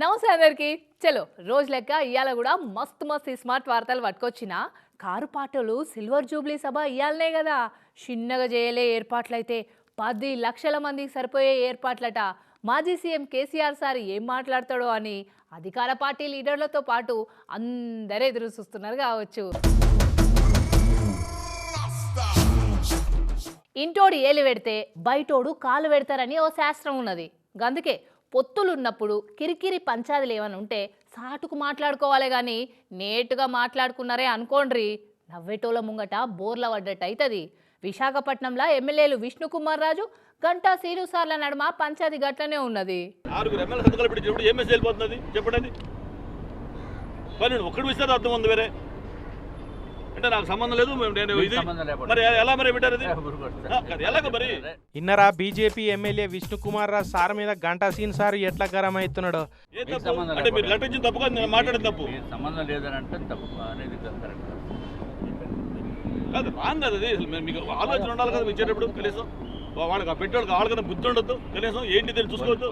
నమస్తే అందరికి. చలో రోజు లెక్క ఇవాళ కూడా మస్తు మస్తు స్మార్ట్ వార్తలు పట్టుకొచ్చిన. కారు పాటలు సిల్వర్ జూబ్లీ సభ ఇవాళనే కదా. చిన్నగా చేయలే ఏర్పాట్లయితే పది లక్షల మందికి సరిపోయే ఏర్పాట్లట. మాజీ సీఎం కేసీఆర్ సార్ ఏం మాట్లాడతాడో అని అధికార పార్టీ లీడర్లతో పాటు అందరూ ఎదురు చూస్తున్నారు కావచ్చు. ఇంటోడు ఏలు పెడితే బయటోడు కాలు పెడతారని ఓ శాస్త్రం ఉన్నది. అందుకే పొత్తులు పొత్తులున్నప్పుడు కిరికిరి పంచాదులు ఏమైనా ఉంటే సాటుకు మాట్లాడుకోవాలి కానీ నేటుగా మాట్లాడుకున్నారే అనుకోండ్రి నవ్వేటోళ్ళ ముంగట బోర్ల పడ్డట్టు అవుతుంది విశాఖపట్నంలో ఎమ్మెల్యేలు విష్ణుకుమార్ రాజు గంటా సీను సార్ల నడుమ పంచాది గట్లనే ఉన్నది. ఆరుగురు ఎమ్మెల్యే చెప్పండి. పని ఒక్కడు అర్థం ఉంది వేరే? ఇన్నరా BJP MLA Vishnukumar Rao sir మీద గంటా సీన్ సార్ ఎట్లా గరం అవుతున్నాడో తప్పు? సంబంధం లేదని అంటే తప్పు అనేది కరెక్ట్ కాదు. రాంగ్ కదా అది. మీకు ఆలోచన ఉండాలి కదా ఇచ్చేటప్పుడు కనీసం. వాళ్ళకి ఆ పెట్టేవాళ్ళకి వాళ్ళకన్నా బుద్ధి ఉండొద్దు. కనీసం ఏంటి తెలిసి చూసుకోవద్దు.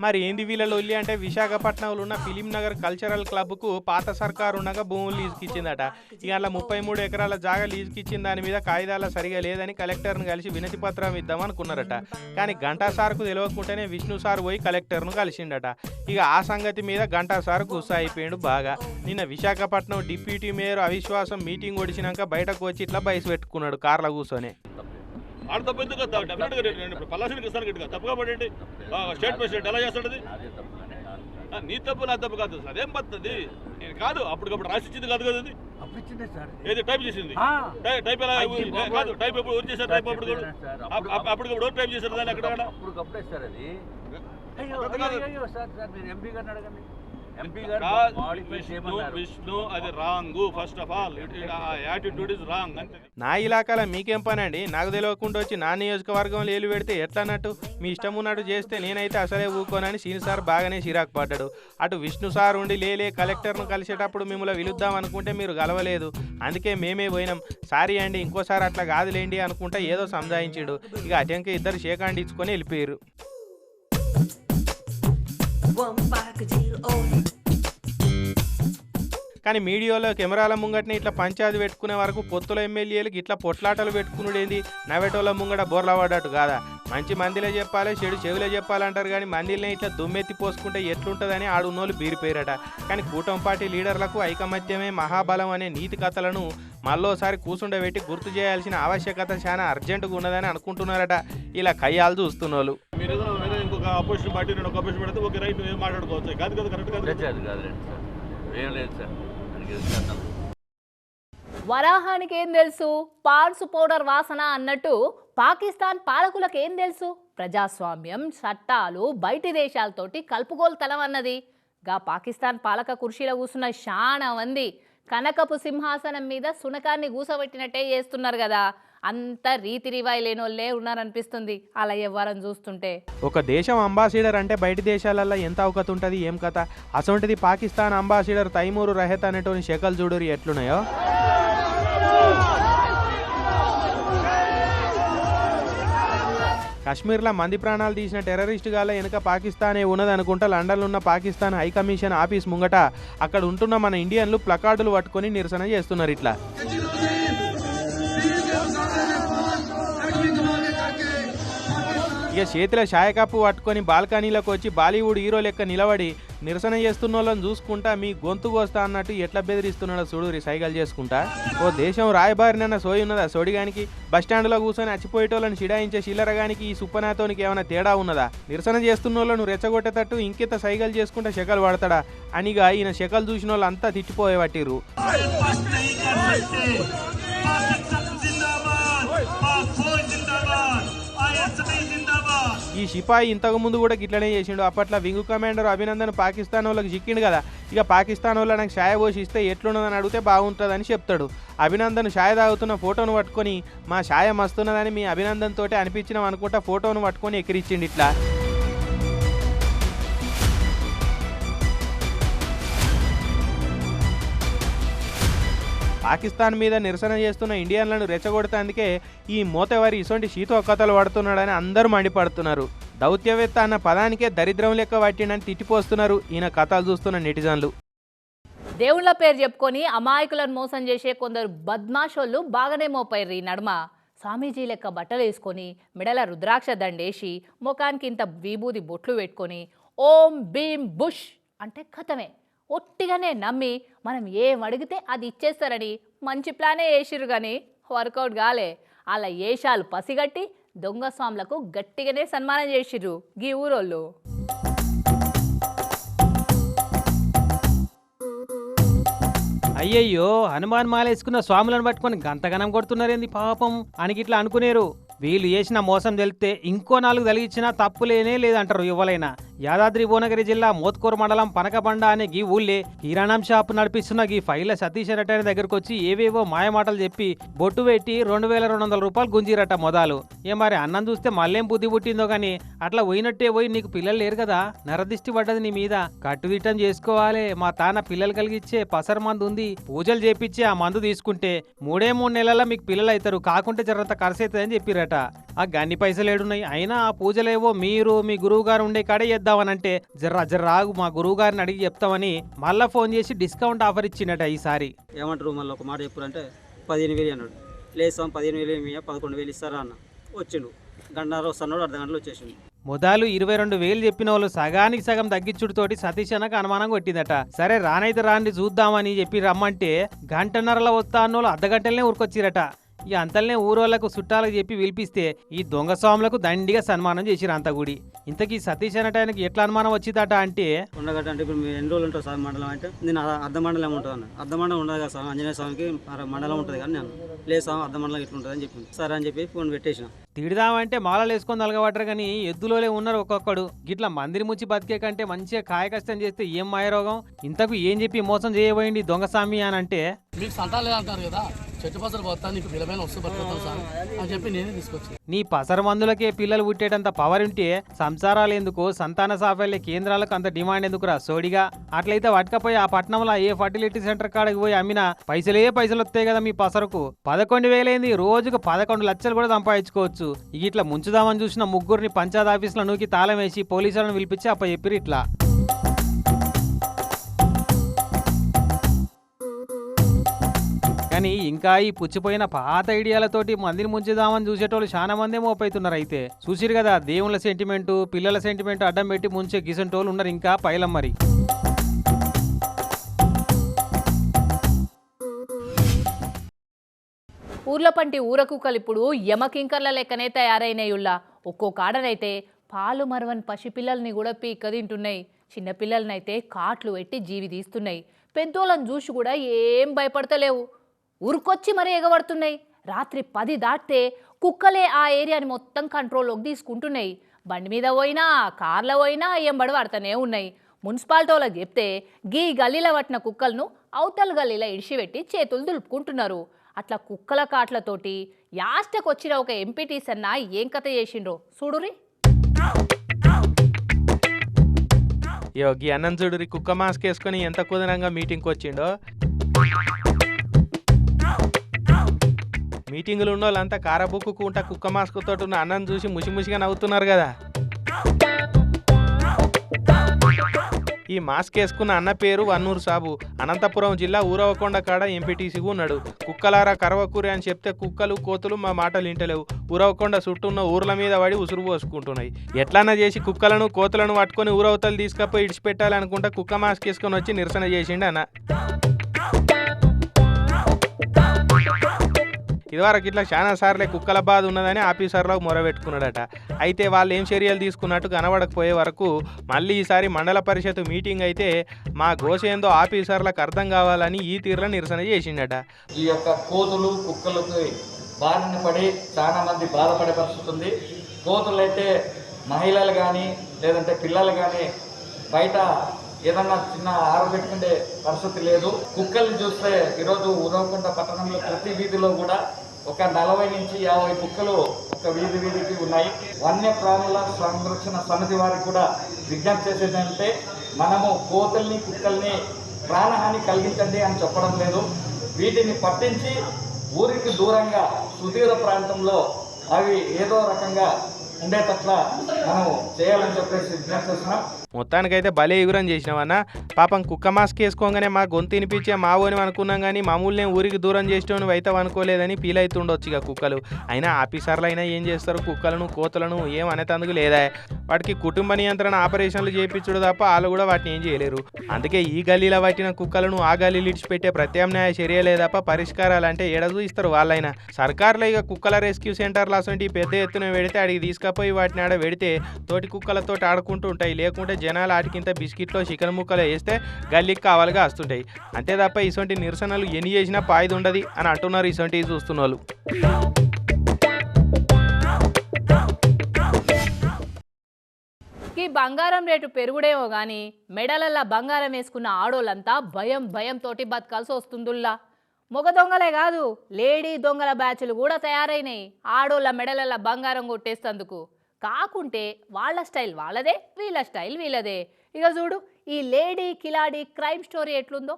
మరి ఏంది వీళ్ళ లొల్లి అంటే విశాఖపట్నంలో ఉన్న ఫిలిం నగర్ కల్చరల్ క్లబ్కు పాత సర్కారు ఉండగా భూములు లీజుకి ఇచ్చిందట ఇక అలా ముప్పై మూడు ఎకరాల జాగా లీజుకిచ్చిన దాని మీద కాగితాల సరిగా లేదని కలెక్టర్ను కలిసి వినతి పత్రం ఇద్దామనుకున్నారట. కానీ గంటా సార్కు తెలియకుండానే విష్ణు సార్ పోయి కలెక్టర్ను కలిసిండట. ఇక ఆ సంగతి మీద గంటా సార్ గుస్సా అయిపోయాడు బాగా. నిన్న విశాఖపట్నం డిప్యూటీ మేయర్ అవిశ్వాసం మీటింగ్ ఒడిచినాక బయటకు వచ్చి ఇట్లా బయసు పెట్టుకున్నాడు కార్లో కూర్చొని ఆడ తప్పు ఎందుకు డెఫినెట్గా నేను ఇప్పుడు ఇస్తాను గట్టిగా. తప్పుగా పడండి స్టేట్ ప్రెసిడెంట్ ఎలా చేస్తాడు నీ తప్పు నా తప్పు కాదు. అదేం పద్ధతి? నేను కాదు. అప్పటికప్పుడు రాసిచ్చింది కాదు కదా అది? సార్. ఏది టైప్ చేసింది? టైప్ ఎలా. కాదు టైప్ ఎప్పుడు ఎవరు చేశారు టైప్ అప్పుడు కూడా సార్, అప్- అప్- అప్పటికప్పుడు ఎవరు టైప్ చేశారు దాన్ని ఎక్కడ? అప్పటికప్పుడే సార్ అది. సార్ సార్ ఎంపీ గారిని అడగండి. ఎంపీ గారు కాదు, మాడిఫై విష్ణు చేయమన్నారు. విష్ణు అది wrong first of all attitude is wrong అంతే. నా ఇలాకాల మీకేం పని అండి నాకు తెలియకుండా వచ్చి నా నియోజకవర్గంలో ఏలు పెడితే ఎట్లా అన్నట్టు మీ ఇష్టం ఉన్నట్టు చేస్తే నేనైతే అసలే ఊకోనని సీని సార్ బాగానే చిరాకు పడ్డాడు. అటు విష్ణు సార్ ఉండి లేలే కలెక్టర్ను కలిసేటప్పుడు మిమ్మల్ని పిలుద్దాం అనుకుంటే మీరు గలవలేదు. అందుకే మేమే పోయినాం. సారీ అండి ఇంకోసారి అట్లా కాదులేండి అనుకుంటే ఏదో సంజాయించాడు. ఇక అటెంక ఇద్దరు షేకాండి ఇచ్చుకొని వెళ్ళిపోయారు కానీ మీడియాలో కెమెరాల ముంగటనే ఇట్లా పంచాయతీ పెట్టుకునే వరకు పొత్తుల ఎమ్మెల్యేలకు ఇట్లా పొట్లాటలు పెట్టుకునేది నవ్వేటోళ్ళ ముంగట బోర్లా కాదా? మంచి మందిలే చెప్పాలి చెడు చెవిలే చెప్పాలంటారు కానీ మందిలనే ఇట్లా దుమ్మెత్తి పోసుకుంటే ఎట్లుంటుందని ఆడున్నోళ్ళు బీరిపోయారట. కానీ కూటమి పార్టీ లీడర్లకు ఐకమత్యమే మహాబలం అనే నీతి కథలను మళ్ళోసారి కూసుండబెట్టి గుర్తు చేయాల్సిన ఆవశ్యకత చాలా అర్జెంటుగా ఉన్నదని అనుకుంటున్నారట. ఇలా కయ్యాలు చూస్తున్నోళ్ళు. ఇంకొక అపోజిషన్ పార్టీ నేను ఒక అపోజిషన్ పెడితే ఒక రైట్ ఏం మాట్లాడుకోవచ్చు. కాదు కదా కరెక్ట్ కాదు. కాదులేండి సార్ ఏం లేదు సార్. వరాహానికి ఏం తెలుసు? పార్సు పౌడర్ వాసన అన్నట్టు పాకిస్తాన్ పాలకులకు ఏం తెలుసు? ప్రజాస్వామ్యం చట్టాలు బయటి దేశాలతోటి కలుపుగోలుతనం అన్నది. గా పాకిస్తాన్ పాలక కుర్చీలో కూర్చున్న శానా మంది కనకపు సింహాసనం మీద సునకాన్ని కూసబెట్టినట్టే చేస్తున్నారు కదా. అంత రీతి రివాయి లేనోళ్ళే ఉన్నారనిపిస్తుంది అలా ఎవ్వరం చూస్తుంటే. ఒక దేశం అంబాసిడర్ అంటే బయట దేశాలలో ఎంత అవకత ఉంటుంది ఏం కథ? అసొంటిది పాకిస్తాన్ అంబాసిడర్ తైమూరు రహెత్ అనేటువంటి శకలు చూడూరి ఎట్లున్నాయో? కాశ్మీర్లో మంది ప్రాణాలు తీసిన టెర్రరిస్ట్ గాల వెనుక పాకిస్తానే ఉన్నది అనుకుంటా లండన్లో ఉన్న పాకిస్తాన్ హై కమిషన్ ఆఫీస్ ముంగట అక్కడ ఉంటున్న మన ఇండియన్లు ప్లకార్డులు పట్టుకొని నిరసన చేస్తున్నారు ఇట్లా. ఇక చేతిలో ఛాయ కప్పు పట్టుకొని బాల్కనీలోకి వచ్చి బాలీవుడ్ హీరో లెక్క నిలబడి నిరసన చేస్తున్న వాళ్ళని చూసుకుంటా మీ గొంతు కోస్తా అన్నట్టు ఎట్లా బెదిరిస్తున్నాడో చూడు సైకిల్ చేసుకుంటా. ఓ దేశం రాయబారినన్న సోయి ఉన్నదా? సోడిగానికి బస్టాండ్లో కూర్చొని అచ్చిపోయేటోళ్ళని షిడాయించే శిల్లరగానికి ఈ సుప్పనాతోనికి ఏమైనా తేడా ఉన్నదా? నిరసన చేస్తున్న వాళ్ళను రెచ్చగొట్టేటట్టు ఇంకెంత సైకిల్ చేసుకుంటా శకలు పడతాడా అనిగా ఈయన శకలు చూసిన వాళ్ళు అంతా తిట్టిపోయే పట్టిర్రు. ఈ సిపాయి ఇంతకు ముందు కూడా గిట్లనే చేసిండు. అప్పట్లో వింగ్ కమాండర్ అభినందన్ పాకిస్తాన్ వాళ్ళకి చిక్కిండు కదా. ఇక పాకిస్తాన్ వాళ్ళు నాకు ఛాయ పోసి ఇస్తే ఎట్లున్నదని అడిగితే బాగుంటుందని చెప్తాడు. అభినందన్ షాయ తాగుతున్న ఫోటోను పట్టుకొని మా షాయ మస్తున్నదని మీ అభినందన్ తోటే అనిపించినాం అనుకుంటా ఫోటోను పట్టుకొని ఎక్కిరిచ్చిండు ఇట్లా. పాకిస్తాన్ మీద నిరసన చేస్తున్న ఇండియన్లను రెచ్చగొడతాందుకే ఈ మోతవారి ఇటువంటి శీతోకథలు పడుతున్నాడని అందరూ మండిపడుతున్నారు. దౌత్యవేత్త అన్న పదానికే దరిద్రం లెక్క పట్టిండని తిట్టిపోస్తున్నారు ఈయన కథలు చూస్తున్న నెటిజన్లు. దేవుళ్ళ పేరు చెప్పుకొని అమాయకులను మోసం చేసే కొందరు బద్మాషోళ్ళు బాగానే మోపైర్రు ఈ నడుమ. స్వామీజీ లెక్క బట్టలు వేసుకొని మెడల రుద్రాక్ష దండేసి ముఖానికి ఇంత విభూది బొట్లు పెట్టుకొని ఓం భీం బుష్ అంటే కథమే. ఒట్టిగానే నమ్మి మనం ఏం అడిగితే అది ఇచ్చేస్తారని మంచి ప్లానే వేసిర్రు కానీ వర్కౌట్ కాలే. అలా ఏషాలు పసిగట్టి దొంగ స్వాములకు గట్టిగానే సన్మానం చేసిర్రు గీ ఊరోళ్ళు. అయ్యయ్యో హనుమాన్ మాలేసుకున్న స్వాములను పట్టుకొని గంతగనం కొడుతున్నారేంది పాపం అనికి ఇట్లా అనుకునేరు. వీళ్ళు చేసిన మోసం తెలిస్తే ఇంకో నాలుగు తలిగించినా తప్పులేనే లేదంటారు యువలైన యాదాద్రి భువనగిరి జిల్లా మోత్కూరు మండలం పనకబండ అనే గీ ఊళ్ళే కిరాణం షాప్ నడిపిస్తున్న గీ ఫైల సతీష్ రెడ్డి దగ్గరకు వచ్చి ఏవేవో మాయమాటలు చెప్పి బొట్టు పెట్టి రెండు వేల రెండు వందల రూపాయలు గుంజీరట మొదలు. ఏ మరి అన్నం చూస్తే మళ్ళేం బుద్ధి పుట్టిందో గాని అట్లా పోయినట్టే పోయి నీకు పిల్లలు లేరు కదా? నరదిష్టి పడ్డది నీ మీద. కట్టుదిట్టం చేసుకోవాలి. మా తాన పిల్లలు కలిగిచ్చే పసర మందు ఉంది. పూజలు చేపిచ్చి ఆ మందు తీసుకుంటే మూడే మూడు నెలల మీకు పిల్లలు అవుతారు. కాకుంటే జరంత ఖర్చు అవుతుందని చెప్పిరట. ఆ గన్ని పైసలు ఏడున్నాయి. అయినా ఆ పూజలేవో మీరు మీ గురువు గారు ఉండే కాడే చేద్దామనంటే జర్రా జర్రాగు మా గురువు గారిని అడిగి చెప్తామని మళ్ళా ఫోన్ చేసి డిస్కౌంట్ ఆఫర్ ఇచ్చిండట ఈసారి. ఏమంటారు మళ్ళీ ఒక మాట చెప్పారంటే పదిహేను వేలు అన్నాడు. లేదు స్వామి పదిహేను వేలు ఏమి పదకొండు వేలు ఇస్తారా అన్న. వచ్చిండు. గంటన్నర వస్తున్నాడు అర్ధ గంటలో వచ్చేసిండు. మొదలు ఇరవై రెండు వేలు చెప్పిన వాళ్ళు సగానికి సగం తగ్గించుడుతోటి సతీష్ అన్నకు అనుమానం కొట్టిందట. సరే రానైతే రాండి చూద్దామని చెప్పి రమ్మంటే గంటన్నరలో వస్తా అన్నోళ్ళు అర్ధ గంటలనే ఊరుకొచ్చిరట. ఈ అంతలనే ఊరోళ్ళకు చుట్టాలకు చెప్పి పిలిపిస్తే ఈ దొంగ స్వాములకు దండిగా సన్మానం చేసిరు అంత గుడి ఇంతకీ సతీష్ అనటానికి ఎట్లా అనుమానం వచ్చిందట అంటే ఉండగట్ట అంటే ఇప్పుడు మీరు ఎన్ని రోజులు ఉంటారు స్వామి మండలం అంటే నేను అర్ధ- అర్ధ మండలం ఉంటుంది అన్న. అర్ధ మండలం ఉండదు కదా స్వామి ఆంజనేయ స్వామికి మండలం ఉంటుంది కానీ నేను లేదు స్వామి అర్ధ మండలం ఇట్లా ఉంటుంది అని చెప్పింది సరే అని చెప్పి ఫోన్ పెట్టేసిన. తిడదామంటే మాలలు వేసుకొని తలగబట్టరు కానీ ఎద్దులోనే ఉన్నారు ఒక్కొక్కడు. గిట్లా మందిరి ముచ్చి బతికే కంటే మంచిగా కాయ కష్టం చేస్తే ఏం మాయరోగం ఇంతకు ఏం చెప్పి మోసం చేయబోయింది దొంగ స్వామి అని అంటే మీకు సంతాలు లేదంటారు కదా. చెట్టు పసలు పోతా నీకు సార్ అని చెప్పి నేనే నీ పసర మందులకే పిల్లలు పుట్టేటంత పవర్ ఉంటే సంసారాలు ఎందుకు? సంతాన సాఫల్య కేంద్రాలకు అంత డిమాండ్ ఎందుకురా సోడిగా? అట్లయితే పట్టుకపోయి ఆ పట్టణంలో ఏ ఫర్టిలిటీ సెంటర్ కాడకి పోయి అమ్మినా పైసలే పైసలు వస్తాయి కదా మీ పసరకు. పదకొండు వేలైంది? రోజుకు పదకొండు లక్షలు కూడా సంపాదించుకోవచ్చు. ఇట్లా ముంచుదామని చూసిన ముగ్గురిని పంచాయత్ ఆఫీసులో నూకి తాళం వేసి పోలీసులను పిలిపించి అప్ప చెప్పిరు ఇట్లా. కానీ ఇంకా ఈ పుచ్చిపోయిన పాత ఐడియాలతోటి మందిని ముంచుదామని చూసేటోళ్ళు చాలా మందే మోపైతున్నారు అయితే. చూసిరు కదా దేవుళ్ళ సెంటిమెంటు పిల్లల సెంటిమెంట్ అడ్డం పెట్టి ముంచే గిసంటోళ్ళు ఉన్నారు ఇంకా పైలం మరి. ఊర్ల పంటి ఊరకుక్కలు ఇప్పుడు యమకింకర్ల లెక్కనే తయారైనయుళ్ళ. ఒక్కో కాడనైతే పాలు మరవని పసిపిల్లల్ని కూడా పీక్క తింటున్నాయి చిన్నపిల్లలనైతే కాట్లు పెట్టి జీవి తీస్తున్నాయి పెద్దోళ్ళని చూసి కూడా ఏం భయపడతలేవు. ఉరుకొచ్చి మరీ ఎగబడుతున్నాయి. రాత్రి పది దాటితే కుక్కలే ఆ ఏరియాని మొత్తం కంట్రోల్లోకి తీసుకుంటున్నాయి. బండి మీద పోయినా కార్లో పోయినా ఎంబడి పడుతూనే ఉన్నాయి. మున్సిపాలిటీ వాళ్ళకి చెప్తే గీ గల్లీలో పట్టిన కుక్కలను అవతల గల్లీలో ఇడిచిపెట్టి చేతులు దులుపుకుంటున్నారు. అట్లా కుక్కల కాట్లతోటి యాస్టకు వచ్చిన ఒక ఎంపీటీస్ అన్న ఏం కథ చేసిండ్రో చూడురి యోగి అన్నం చూడురి కుక్క మాస్క్ వేసుకొని ఎంత కుదరంగా మీటింగ్కి వచ్చిండో మీటింగులు ఉన్న వాళ్ళంతా కారబుక్కుంటా కుక్క మాస్క్ తోటి ఉన్న అన్నం చూసి ముసిముసిగా నవ్వుతున్నారు కదా. ఈ మాస్క్ వేసుకున్న అన్న పేరు వన్నూరు సాబు. అనంతపురం జిల్లా ఊరవకొండ కాడ ఎంపీటీసీగా ఉన్నాడు. కుక్కలారా కరవకూరి అని చెప్తే కుక్కలు కోతులు మా మాటలు వింటలేవు ఊరవకొండ చుట్టూ ఉన్న ఊర్ల మీద పడి ఉసురు పోసుకుంటున్నాయి. ఎట్లన్నా చేసి కుక్కలను కోతులను పట్టుకొని ఊరవతలు తీసుకపోయి ఇడిచిపెట్టాలనుకుంటే కుక్క మాస్క్ వేసుకొని వచ్చి నిరసన చేసిండు అన్న. ఇదివరకు ఇట్లా చాలా సార్లే కుక్కల బాధ ఉన్నదని ఆఫీసర్లకు మొరబెట్టుకున్నాడట అయితే వాళ్ళు ఏం చర్యలు తీసుకున్నట్టు కనబడకపోయే వరకు మళ్ళీ ఈసారి మండల పరిషత్ మీటింగ్ అయితే మా గోసేందో ఆఫీసర్లకు అర్థం కావాలని ఈ తీరులో నిరసన చేసిండట. ఈ యొక్క కోతులు కుక్కలకి బారిన పడి చాలా మంది బాధపడే పరిస్థితి ఉంది. కోతులు అయితే మహిళలు కానీ లేదంటే పిల్లలు కానీ బయట ఏదన్నా చిన్న ఆరబెట్టుకునే పరిస్థితి లేదు. కుక్కల్ని చూస్తే ఈరోజు ఉదవకుంట పట్టణంలో ప్రతి వీధిలో కూడా ఒక నలభై నుంచి యాభై కుక్కలు ఒక వీధి వీధికి ఉన్నాయి. వన్యప్రాణుల సంరక్షణ సమితి వారికి కూడా విజ్ఞప్తి చేసేదంటే మనము కోతల్ని కుక్కల్ని ప్రాణహాని కలిగించండి అని చెప్పడం లేదు. వీటిని పట్టించి ఊరికి దూరంగా సుదీర ప్రాంతంలో అవి ఏదో రకంగా ఉండేటట్లా మనం చేయాలని చెప్పేసి విజ్ఞప్తి చేస్తున్నాం. మొత్తానికైతే భలే ఎగురం చేసినావన్న పాపం కుక్క మాస్క్ వేసుకోగానే మా గొంతు వినిపించే మావోని అనుకున్నాం కానీ మామూలునే ఊరికి దూరం చేసేటోని అయితే అనుకోలేదని ఫీల్ అవుతుండొచ్చు ఇక కుక్కలు. అయినా ఆఫీసర్లు అయినా ఏం చేస్తారు? కుక్కలను కోతలను ఏం అనేతందుకు లేదా? వాటికి కుటుంబ నియంత్రణ ఆపరేషన్లు చేయించుడు తప్ప వాళ్ళు కూడా వాటిని ఏం చేయలేరు. అందుకే ఈ గల్లీలో పట్టిన కుక్కలను ఆ గల్లీలు విడిచిపెట్టే ప్రత్యామ్నాయ చర్యలే తప్ప పరిష్కారాలు అంటే ఏడదు ఇస్తారు వాళ్ళైనా. సర్కారులో ఇక కుక్కల రెస్క్యూ సెంటర్లు అసలు పెద్ద ఎత్తున పెడితే అడిగి తీసుకపోయి వాటిని ఆడ పెడితే తోటి కుక్కలతో ఆడుకుంటూ ఉంటాయి. లేకుంటే జనాలు ఆటికింత బిస్కెట్లో చికెన్ ముక్కలు వేస్తే గల్లీకి కావాలిగా వస్తుంటాయి. అంతే తప్ప ఇటువంటి నిరసనలు ఎన్ని చేసినా పాయిది ఉండదు అని అంటున్నారు ఇటువంటివి చూస్తున్న వాళ్ళు ఈ బంగారం రేటు పెరుగుడేమో కానీ మెడలల్లా బంగారం వేసుకున్న ఆడోళ్ళంతా భయం భయంతో బతకాల్సి వస్తుందిల్లా. మొగ దొంగలే కాదు లేడీ దొంగల బ్యాచ్లు కూడా తయారైనాయి ఆడోళ్ళ మెడలల్లా బంగారం కొట్టేస్తందుకు. కాకుంటే వాళ్ళ స్టైల్ వాళ్ళదే వీళ్ళ స్టైల్ వీళ్ళదే. ఇక చూడు ఈ లేడీ కిలాడీ క్రైమ్ స్టోరీ ఎట్లుందో.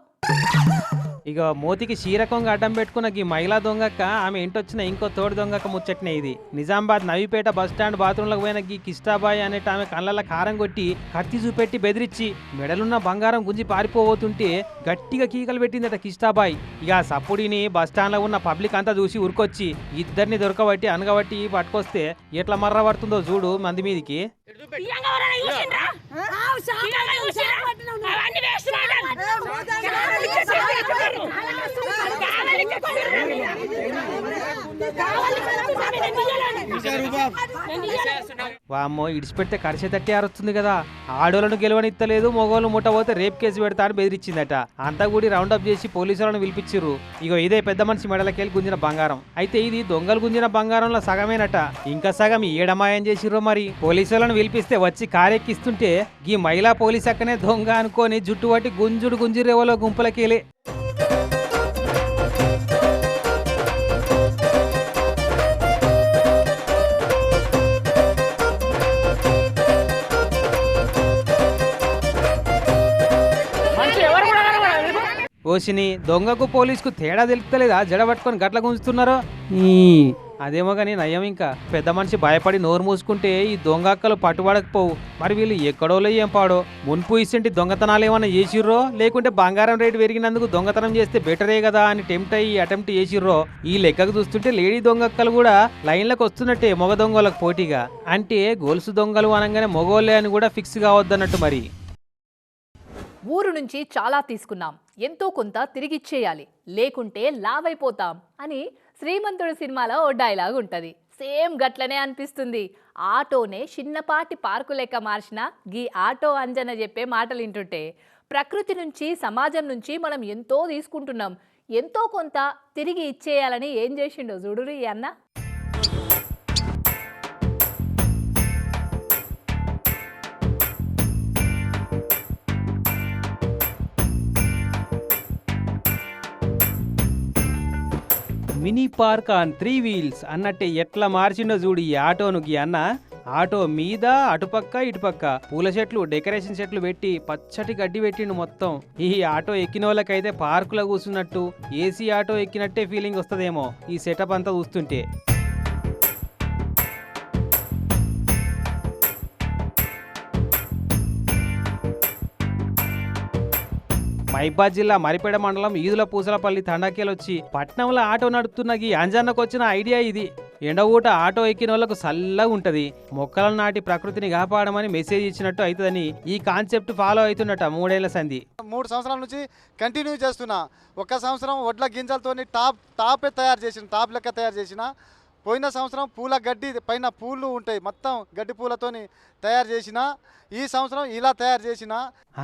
ఇక మోతికి శీరకంగా అడ్డం పెట్టుకున్న ఈ మహిళా దొంగక్క ఆమె ఇంటొచ్చిన ఇంకో తోడు దొంగక్క ముచ్చట్నే ఇది. నిజామాబాద్ నవీపేట బస్ స్టాండ్ పోయిన ఈ కిష్టాబాయ్ అనేట ఆమె కళ్ళల్లో కారం కొట్టి కత్తి చూపెట్టి బెదిరించి మెడలున్న బంగారం గుంజి పారిపోతుంటే గట్టిగా కీకలు పెట్టిందట కిష్టాబాయ్. ఇక సప్పుడిని బస్ స్టాండ్లో ఉన్న పబ్లిక్ అంతా చూసి ఉరికొచ్చి ఇద్దరిని దొరకబట్టి అనగబట్టి పట్టుకొస్తే ఎట్లా మర్ర పడుతుందో చూడు మంది మీదికి. అవన్నీ వామ్మో ఇడిచిపెడితే కరిసే తట్టి ఆరుస్తుంది కదా. ఆడోళ్ళను గెలవనిత్తలేదు మొగోళ్ళు ముట్టబోతే రేప్ కేసు పెడతా అని బెదిరించిందట అంతా కూడి రౌండ్ అప్ చేసి పోలీసులను పిలిపించిర్రు ఇగో ఇదే పెద్ద మనిషి మెడలకెళ్ళి గుంజిన బంగారం. అయితే ఇది దొంగలు గుంజిన బంగారంలో సగమేనట. ఇంకా సగం ఏడమాయం చేసిర్రో మరి. పోలీసులను పిలిపిస్తే వచ్చి కారెక్కిస్తుంటే ఈ మహిళా పోలీస్ అక్కనే దొంగ అనుకొని జుట్టు పట్టి గుంజుడు గుంజిరేవలో గుంపులకేలే. ఓసిని దొంగకు పోలీసుకు తేడా తెలుపుతలేదా? జడ పట్టుకొని గట్ల గుంజుతున్నారో? అదేమో కానీ నయం ఇంకా. పెద్ద మనిషి భయపడి నోరు మూసుకుంటే ఈ దొంగ అక్కలు పట్టుబడకపోవు మరి వీళ్ళు ఎక్కడోలో ఏం పాడో? మున్పు ఇసింటి దొంగతనాలు ఏమన్నా చేసిర్రో? లేకుంటే బంగారం రేటు పెరిగినందుకు దొంగతనం చేస్తే బెటరే కదా అని టెంప్ట్ అయ్యి అటెంప్ట్ చేసిర్రో? ఈ లెక్కకు చూస్తుంటే లేడీ దొంగ అక్కలు కూడా లైన్లకు వస్తున్నట్టే మొగ దొంగలకు పోటీగా. అంటే గొలుసు దొంగలు అనగానే మొగోళ్ళే అని కూడా ఫిక్స్ కావద్దన్నట్టు మరి. ఊరు నుంచి చాలా తీసుకున్నాం. ఎంతో కొంత తిరిగిచ్చేయాలి లేకుంటే లావైపోతాం అని శ్రీమంతుడు సినిమాలో ఓ డైలాగ్ ఉంటుంది. సేమ్ గట్లనే అనిపిస్తుంది. ఆటోనే చిన్నపాటి పార్కు లెక్క మార్చిన గీ ఆటో అంజన చెప్పే మాటలు వింటుంటే ప్రకృతి నుంచి సమాజం నుంచి మనం ఎంతో తీసుకుంటున్నాం. ఎంతో కొంత తిరిగి ఇచ్చేయాలని ఏం చేసిండో చూడురు ఈ అన్న. Mini park on three wheels అన్నట్టే ఎట్లా మార్చిండో చూడు ఈ ఆటోను గీ అన్న. ఆటో మీద అటుపక్క ఇటుపక్క. పూల చెట్లు డెకరేషన్ చెట్లు పెట్టి పచ్చటి గడ్డి పెట్టిండు మొత్తం. ఈ ఆటో ఎక్కిన వాళ్ళకైతే పార్కులో కూర్చున్నట్టు. ఏసీ ఆటో ఎక్కినట్టే ఫీలింగ్ వస్తుందేమో ఈ సెటప్ అంతా చూస్తుంటే. మైబాద్ జిల్లా మరిపేడ మండలం ఈదుల పూసలపల్లి తండాకేలొచ్చి పట్నంలో ఆటో నడుపుతున్న ఈ అంజన్నకు వచ్చిన ఐడియా ఇది. ఎండవూట ఆటో ఎక్కిన వాళ్ళకు చల్లగా ఉంటది. మొక్కలను నాటి ప్రకృతిని కాపాడమని మెసేజ్ ఇచ్చినట్టు అవుతుందని ఈ కాన్సెప్ట్ ఫాలో అవుతున్నట మూడేళ్ళ సంధి. మూడు సంవత్సరాల నుంచి కంటిన్యూ చేస్తున్నా. ఒక సంవత్సరం వడ్ల గింజలతోని టాప్ టాప్ తయారు చేసిన టాప్ లెక్క తయారు చేసిన పోయిన సంవత్సరం పూల గడ్డి పైన పూలు ఉంటాయి. మొత్తం గడ్డి పూలతోని తయారు చేసిన ఈ సంవత్సరం ఇలా తయారు చేసిన.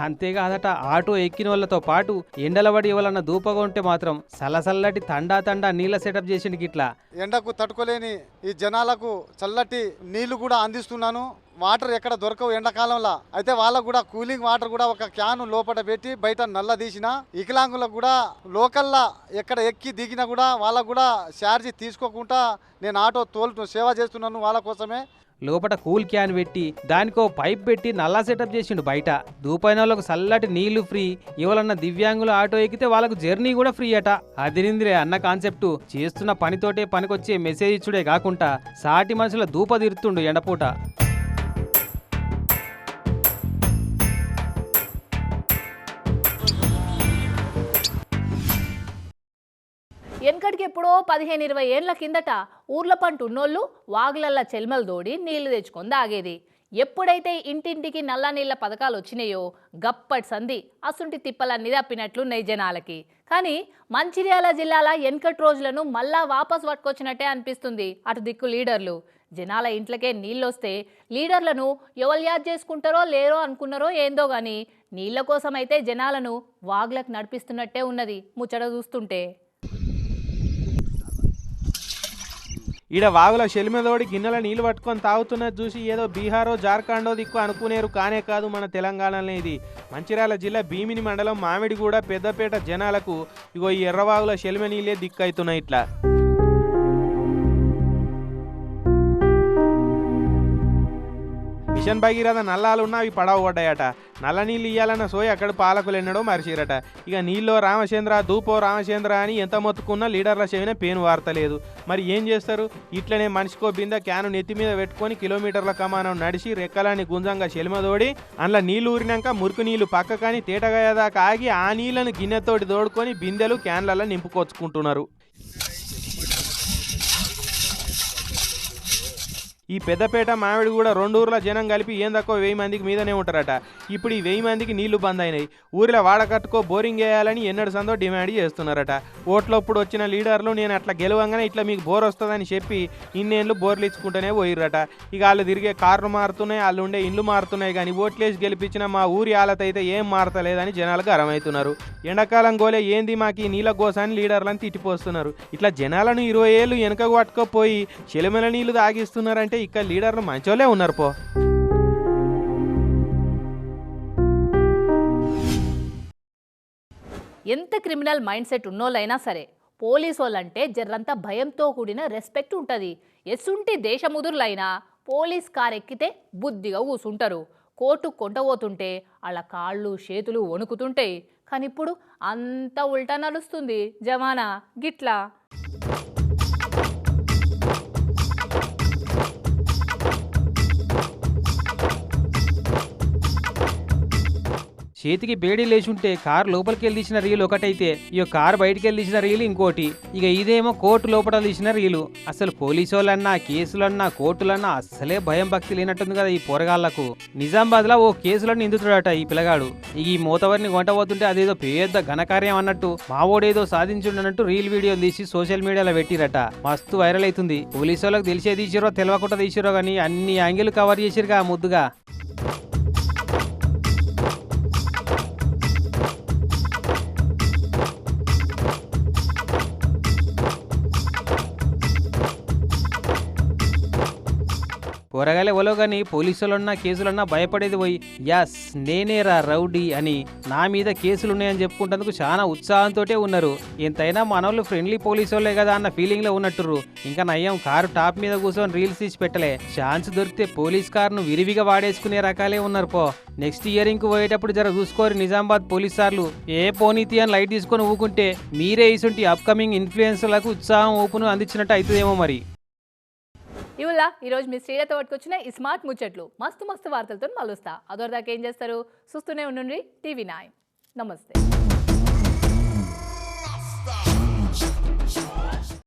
అంతేకాదట ఆటో ఎక్కిన వాళ్ళతో పాటు ఎండలబడి ఎవరన్నా దూపగా ఉంటే మాత్రం సల్లసల్లటి తండా తండా నీళ్ళ సెటప్ చేసిండు గిట్లా. ఎండకు తట్టుకోలేని ఈ జనాలకు చల్లటి నీళ్ళు కూడా అందిస్తున్నాను. వాటర్ ఎక్కడ దొరకవు ఎండాకాలంలో. అయితే వాళ్ళకు కూడా కూలింగ్ వాటర్ కూడా ఒక క్యాన్ లోపల పెట్టి బయట నల్ల తీసిన వికలాంగులకు కూడా లోకల్లా ఎక్కడ ఎక్కి దిగినా కూడా వాళ్ళకు కూడా ఛార్జీ తీసుకోకుండా నేను ఆటో తోలు సేవ చేస్తున్నాను వాళ్ళ కోసమే. లోపల కూల్ క్యాన్ పెట్టి దానికో పైప్ పెట్టి నల్లా సెటప్ చేసిండు బయట. దూపైన వాళ్ళకు చల్లటి నీళ్ళు ఫ్రీ ఎవరన్నా దివ్యాంగుల ఆటో ఎక్కితే వాళ్ళకు జర్నీ కూడా ఫ్రీ అట. అదిరిందిరే అన్న కాన్సెప్ట్. చేస్తున్న పనితోటే పనికొచ్చే మెసేజ్ ఇచ్చుడే కాకుండా సాటి మనుషుల దూప తీరుతుండు ఎండపూట. వెనకటికి ఎప్పుడో పదిహేను ఇరవై ఏండ్ల కిందట ఊర్ల పంట ఉన్నోళ్ళు వాగులల్ల చెల్మలు దోడి నీళ్ళు తెచ్చుకొని తాగేది. ఎప్పుడైతే ఇంటింటికి నల్ల నీళ్ళ పథకాలు వచ్చినాయో గప్పటి సంధి అసుంటి తిప్పలన్నీ తప్పినట్లు జనాలకి. కానీ మంచిర్యాల జిల్లాల వెనకటి రోజులను మళ్ళా వాపస్ పట్టుకొచ్చినట్టే అనిపిస్తుంది అటు దిక్కు లీడర్లు. జనాల ఇంట్లకే నీళ్ళొస్తే లీడర్లను ఎవరు యాద్ చేసుకుంటారో లేరో అనుకున్నారో ఏందో కానీ నీళ్ళ కోసం అయితే జనాలను వాగులకు నడిపిస్తున్నట్టే ఉన్నది ముచ్చట చూస్తుంటే. ఈడ వాగుల షెలిమెదోడి గిన్నెల నీళ్ళు పట్టుకొని తాగుతున్నది చూసి ఏదో బీహారో జార్ఖండో దిక్కు అనుకునేరు. కానే కాదు మన తెలంగాణలో ఇది. మంచిర్యాల జిల్లా భీమిని మండలం మామిడిగూడ పెద్దపేట జనాలకు ఇగో ఈ ఎర్రవాగుల షెలిమె నీళ్ళే దిక్కు అవుతున్నాయి ఇట్లా. మిషన్ భగీరథ నల్లాలున్నా అవి పడవ పడ్డాయట. నల్ల నీళ్ళు ఇయ్యాలన్న సోయి అక్కడ పాలకులు ఎన్నడో మరిచిరట ఇక నీళ్ళో రామచంద్ర దూపో రామచంద్ర అని ఎంత మొత్తుకున్నా లీడర్ల చెవిన పేను వార్తలేదు మరి ఏం చేస్తారు? ఇట్లనే మనిషికో బింద క్యాను నెత్తి మీద పెట్టుకొని కిలోమీటర్ల కమానం నడిచి రెక్కలాన్ని గుంజంగా చెలిమదోడి అందులో నీళ్ళు ఊరినాక మురుకు నీళ్ళు పక్కకాని తేటగాయదాకా ఆగి ఆ నీళ్ళను గిన్నెతోటి తోడుకొని బిందెలు క్యాన్లలో నింపుకొచ్చుకుంటున్నారు. ఈ పెద్దపేట మామిడి కూడా రెండు ఊర్ల జనం కలిపి ఏం తక్కువ వెయ్యి మందికి మీదనే ఉంటారట. ఇప్పుడు ఈ వెయ్యి మందికి నీళ్ళు బంద్ అయినాయి. ఊరిలో వాడకట్టుకో బోరింగ్ వేయాలని ఎన్నడు సందో డిమాండ్ చేస్తున్నారట. ఓట్లప్పుడు వచ్చిన లీడర్లు నేను అట్లా గెలవంగానే ఇట్లా మీకు బోర్ వస్తుందని చెప్పి ఇన్నేళ్ళు బోర్లు ఇచ్చుకుంటూనే పోయిర్రట. ఇక వాళ్ళు తిరిగే కార్లు మారుతున్నాయి వాళ్ళు ఉండే ఇండ్లు మారుతున్నాయి కానీ ఓట్లేసి గెలిపించిన మా ఊరి ఆలత అయితే ఏం మారతలేదని జనాలకు అరమవుతున్నారు ఎండాకాలం గోలే ఏంది మాకు ఈ నీళ్ళ గోసాన్ని లీడర్లను తిట్టిపోస్తున్నారు. ఇట్లా జనాలను ఇరవై ఏళ్ళు వెనకకు పట్టుకోపోయి చెలిమెల నీళ్ళు తాగిస్తున్నారంటే ఇక్కడ లీడర్లు మంచోలే ఉన్నారు పో. ఎంత క్రిమినల్ మైండ్ సెట్ ఉన్నోళ్ళైనా సరే పోలీసు వాళ్ళంటే జర్రంతా భయంతో కూడిన రెస్పెక్ట్ ఉంటుంది. ఎసుంటి దేశముదురులైనా పోలీస్ కార్ ఎక్కితే బుద్ధిగా కూసుంటారు కోర్టు కొంటబోతుంటే వాళ్ళ కాళ్ళు చేతులు వణుకుతుంటాయి. కానీ ఇప్పుడు అంతా ఉల్టా నడుస్తుంది. జమానా గిట్లా. చేతికి బేడీ లేచుంటే కారు లోపలికి వెళ్ళి తీసిన రీలు ఒకటైతే ఇక కారు బయటికి వెళ్ళి తీసిన రీలు ఇంకోటి. ఇక ఇదేమో కోర్టు లోపల తీసిన రీలు. అసలు పోలీసు వాళ్ళన్నా కేసులన్నా కోర్టులన్నా అస్సలే భయం భక్తి లేనట్టుంది కదా ఈ పోరగాళ్ళకు నిజామాబాద్లో ఓ కేసులను నిందుతుడట ఈ పిల్లగాడు. ఈ మూతవరిని పోతుంటే అదేదో పెద్ద ఘనకార్యం అన్నట్టు మావోడేదో సాధించుండనట్టు రీల్ వీడియోలు తీసి సోషల్ మీడియాలో పెట్టిరట. మస్తు వైరల్ అవుతుంది పోలీసు వాళ్ళకి తెలిసే తీసిరో తెలియకుండా తీసిరో కానీ అన్ని యాంగిల్ కవర్ చేసిరుగా ఆ ముద్దుగా. కూరగాయలు ఎవలో కానీ పోలీసులున్నా కేసులున్నా భయపడేది పోయి యస్ నేనేరా రౌడీ అని నా మీద కేసులున్నాయని చెప్పుకుంటేందుకు చాలా ఉత్సాహంతో ఉన్నారు. ఎంతైనా మనోళ్ళు ఫ్రెండ్లీ పోలీసు వాళ్ళే కదా అన్న ఫీలింగ్లో ఇంకా నయ్యం కారు టాప్ మీద కూర్చొని రీల్స్ తీసి పెట్టలే. ఛాన్స్ దొరికితే పోలీస్ కారును విరివిగా వాడేసుకునే రకాలే ఉన్నారు పో. నెక్స్ట్ ఇయరింగ్కు పోయేటప్పుడు జర చూసుకోరు నిజామాబాద్ పోలీస్ సార్లు. ఏ పోనీతి అని లైట్ తీసుకొని ఊకుంటే మీరే ఇసుంటి అప్కమింగ్ ఇన్ఫ్లుయెన్సర్లకు ఉత్సాహం ఊపును అందించినట్టు అవుతుందేమో మరి. ఇవులా ఈరోజు మీ శ్రీలతో పట్టుకొచ్చిన ఈ స్మార్ట్ ముచ్చట్లు. మస్తు మస్తు వార్తలతో మలుస్తా అదొరదాకా ఏం చేస్తారు? చూస్తూనే ఉండండి టీవీ నైన్. నమస్తే.